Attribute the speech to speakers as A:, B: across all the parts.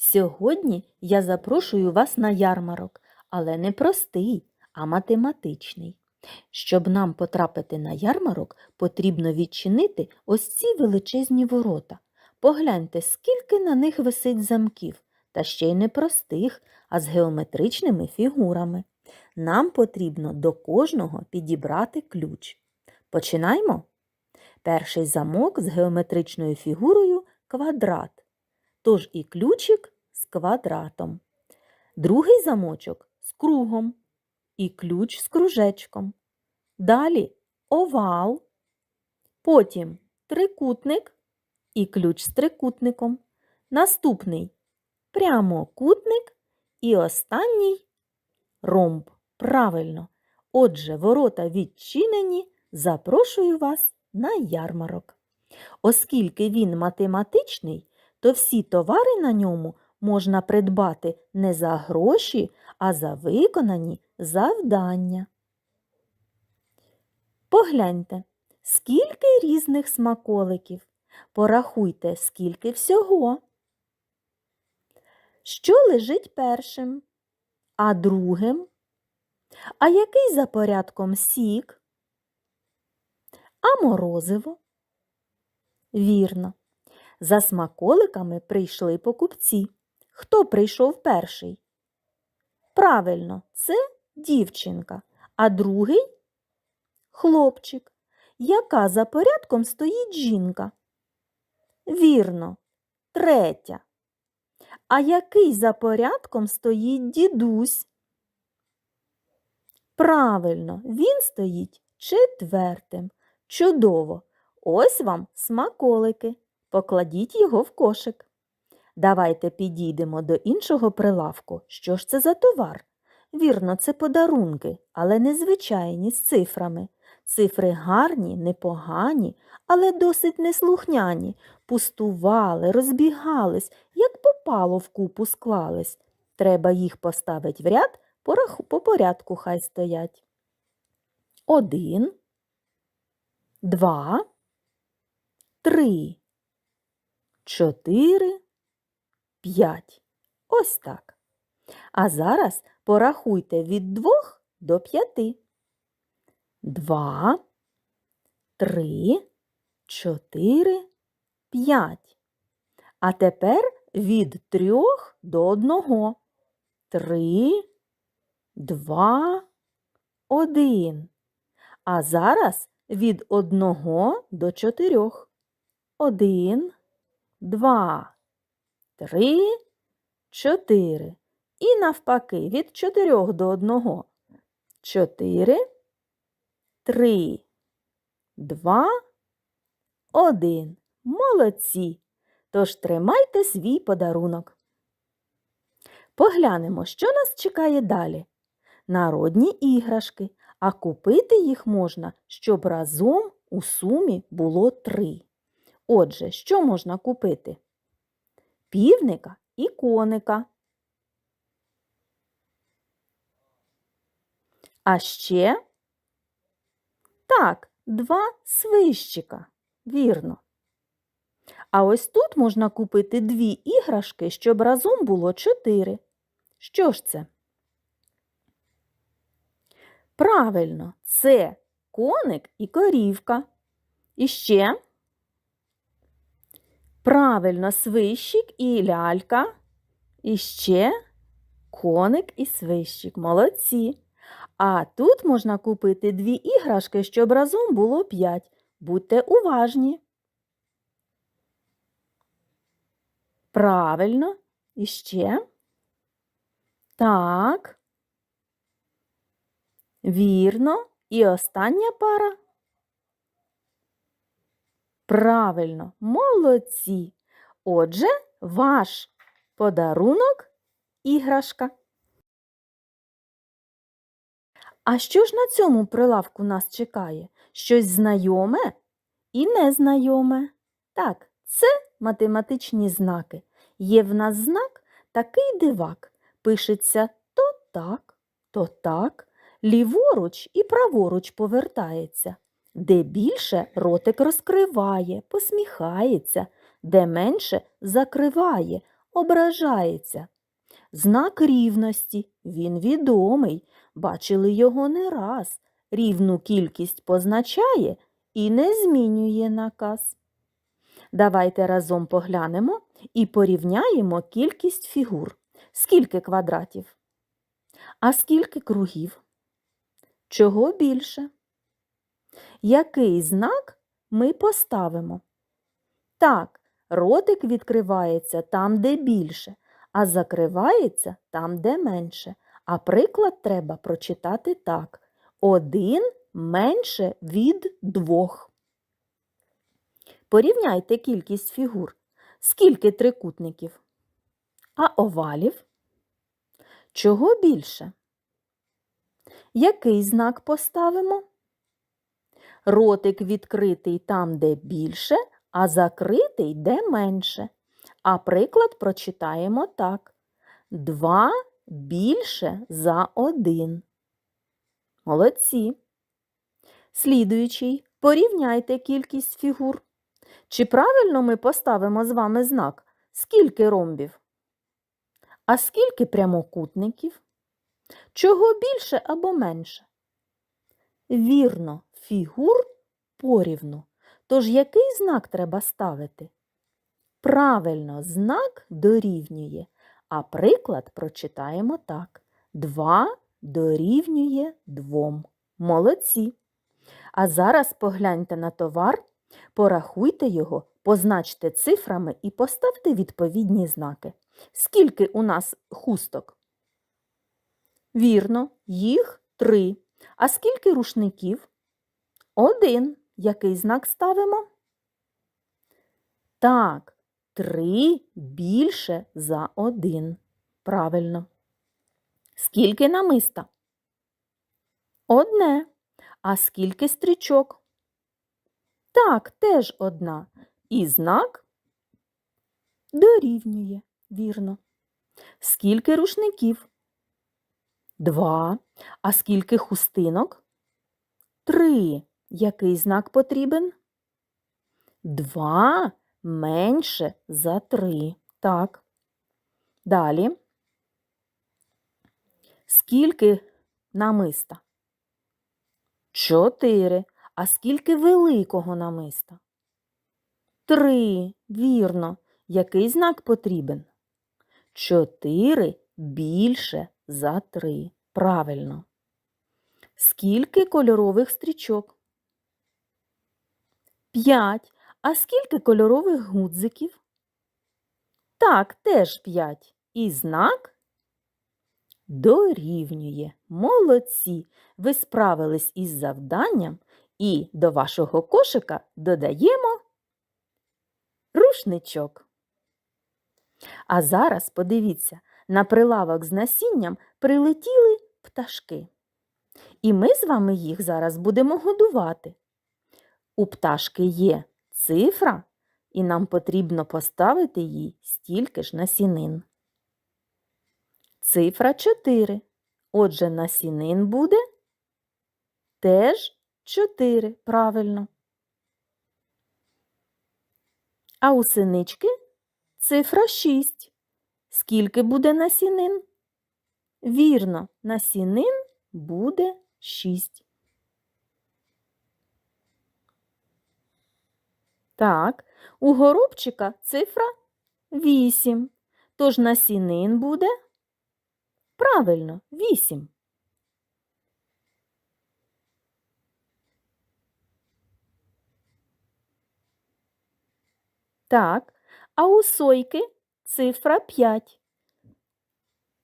A: Сьогодні я запрошую вас на ярмарок, але не простий, а математичний. Щоб нам потрапити на ярмарок, потрібно відчинити ось ці величезні ворота. Погляньте, скільки на них висить замків, та ще й не простих, а з геометричними фігурами. Нам потрібно до кожного підібрати ключ. Починаймо. Перший замок з геометричною фігурою квадрат, тож і ключик квадратом. Другий замочок з кругом і ключ з кружечком. Далі овал, потім трикутник і ключ з трикутником. Наступний прямокутник і останній ромб. Правильно. Отже, ворота відчинені. Запрошую вас на ярмарок. Оскільки він математичний, то всі товари на ньому можна придбати не за гроші, а за виконані завдання. Погляньте, скільки різних смаколиків. Порахуйте, скільки всього. Що лежить першим, а другим? А який за порядком сік? А морозиво? Вірно. За смаколиками прийшли покупці. Хто прийшов перший? Правильно, це дівчинка, а другий хлопчик. Яка за порядком стоїть жінка? Вірно, третя. А який за порядком стоїть дідусь? Правильно, він стоїть четвертим. Чудово! Ось вам смаколики. Покладіть його в кошик. Давайте підійдемо до іншого прилавку. Що ж це за товар? Вірно, це подарунки, але незвичайні з цифрами. Цифри гарні, непогані, але досить неслухняні. Пустували, розбігались, як попало в купу склались. Треба їх поставити в ряд, по порядку хай стоять. Один, два, три, чотири, п'ять. Ось так. А зараз порахуйте від двох до п'яти. Два, три, чотири, п'ять. А тепер від трьох до одного. Три, два, один. А зараз від одного до чотирьох. Один, два, три, чотири. І навпаки, від чотирьох до одного. Чотири, три, два, один. Молодці! Тож тримайте свій подарунок. Поглянемо, що нас чекає далі. Народні іграшки, а купити їх можна, щоб разом у сумі було три. Отже, що можна купити? Півника і коника. А ще так, два свищика. Вірно. А ось тут можна купити дві іграшки, щоб разом було чотири. Що ж це? Правильно, це коник і корівка. І ще. Правильно, свищик і лялька. І ще коник і свищик. Молодці. А тут можна купити дві іграшки, щоб разом було п'ять. Будьте уважні. Правильно. І ще. Так. Вірно. І остання пара. Правильно, молодці. Отже, ваш подарунок іграшка. А що ж на цьому прилавку нас чекає? Щось знайоме і незнайоме. Так, це математичні знаки. Є в нас знак такий дивак. Пишеться то так, то так, ліворуч і праворуч повертається. Де більше ротик розкриває, посміхається, де менше закриває, ображається. Знак рівності, він відомий, бачили його не раз. Рівну кількість позначає і не змінює наказ. Давайте разом поглянемо і порівняємо кількість фігур. Скільки квадратів? А скільки кругів? Чого більше? Який знак ми поставимо? Так, ротик відкривається там, де більше, а закривається там, де менше. А приклад треба прочитати так. Один менше від двох. Порівняйте кількість фігур. Скільки трикутників? А овалів? Чого більше? Який знак поставимо? Ротик відкритий там, де більше, а закритий де менше. А приклад прочитаємо так. Два більше за один. Молодці. Слідуючий. Порівняйте кількість фігур. Чи правильно ми поставимо з вами знак? Скільки ромбів? А скільки прямокутників? Чого більше або менше? Вірно, фігур порівну. Тож який знак треба ставити? Правильно, знак дорівнює. А приклад прочитаємо так. 2 дорівнює 2. Молодці. А зараз погляньте на товар, порахуйте його, позначте цифрами і поставте відповідні знаки. Скільки у нас хусток? Вірно, їх три. А скільки рушників? Один. Який знак ставимо? Так, три більше за один. Правильно. Скільки намиста? Одне. А скільки стрічок? Так, теж одна. І знак дорівнює, вірно. Скільки рушників? Два. А скільки хустинок? Три. Який знак потрібен? Два менше за три. Так. Далі. Скільки намиста? Чотири. А скільки великого намиста? Три. Вірно. Який знак потрібен? Чотири більше за три. Правильно. Скільки кольорових стрічок? П'ять. А скільки кольорових гудзиків? Так, теж п'ять. І знак дорівнює. Молодці. Ви справились із завданням і до вашого кошика додаємо рушничок. А зараз подивіться, на прилавок з насінням прилетіли пташки. І ми з вами їх зараз будемо годувати. У пташки є цифра, і нам потрібно поставити їй стільки ж насінин. Цифра 4. Отже, насінин буде теж 4. Правильно. А у синички цифра 6. Скільки буде насінин? Вірно, насінин буде 6. Так, у горобчика цифра 8. Тож насінин буде правильно 8. Так, а у сойки цифра 5.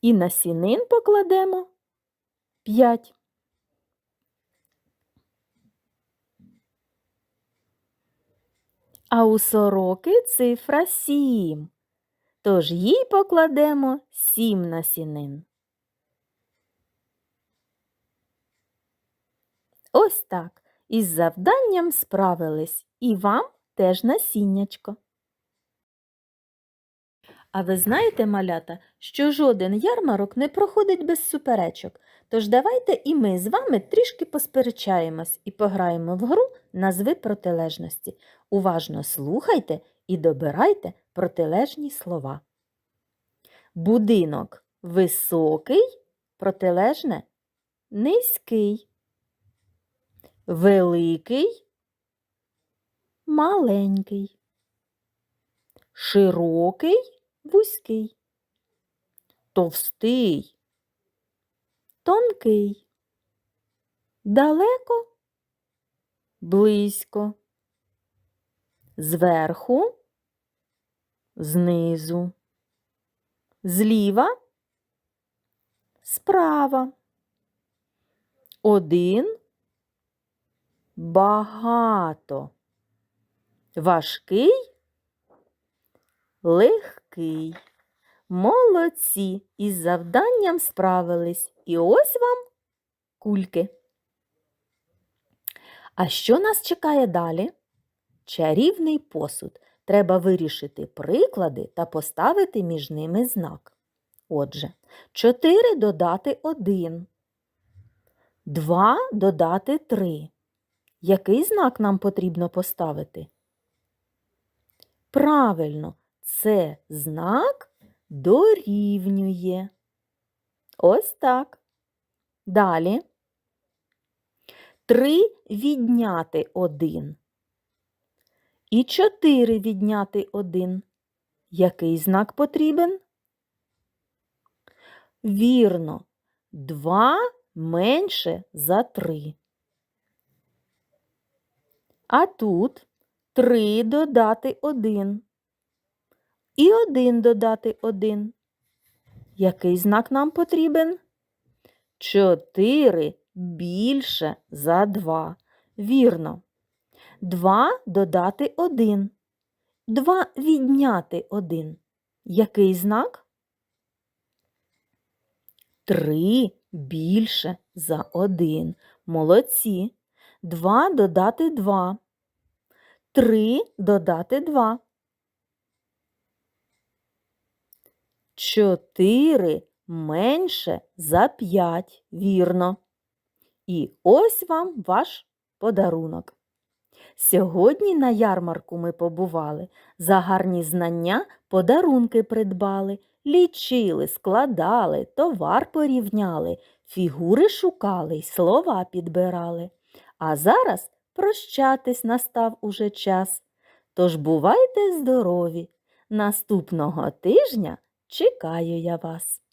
A: І насінин покладемо 5. А у сороки цифра 7. тож їй покладемо сім насінин. Ось так. Із завданням справились і вам теж насіннячко. А ви знаєте, малята, що жоден ярмарок не проходить без суперечок. Тож давайте і ми з вами трішки посперечаємось і пограємо в гру назви протилежності. Уважно слухайте і добирайте протилежні слова. Будинок високий, протилежне низький. Великий, маленький. Широкий, вузький. Товстий, тонкий. Далеко, близько. Зверху, знизу. Зліва, справа. Один, багато. Важкий, легкий. Молодці! Із завданням справились. І ось вам кульки. А що нас чекає далі? Чарівний посуд. Треба вирішити приклади та поставити між ними знак. Отже, 4 додати 1. 2 додати 3. Який знак нам потрібно поставити? Правильно, це знак дорівнює. Ось так. Далі. 3 відняти 1. І 4 відняти 1. Який знак потрібен? Вірно, 2 менше за 3. А тут 3 додати 1. І 1 додати 1. Який знак нам потрібен? 4 більше за 2. Вірно. 2 додати 1. 2 відняти 1. Який знак? 3 більше за 1. Молодці. 2 додати 2. 3 додати 2. 4 менше за 5. Вірно. І ось вам ваш подарунок. Сьогодні на ярмарку ми побували, за гарні знання подарунки придбали, лічили, складали, товар порівняли, фігури шукали й слова підбирали. А зараз прощатись настав уже час. Тож бувайте здорові! Наступного тижня чекаю я вас.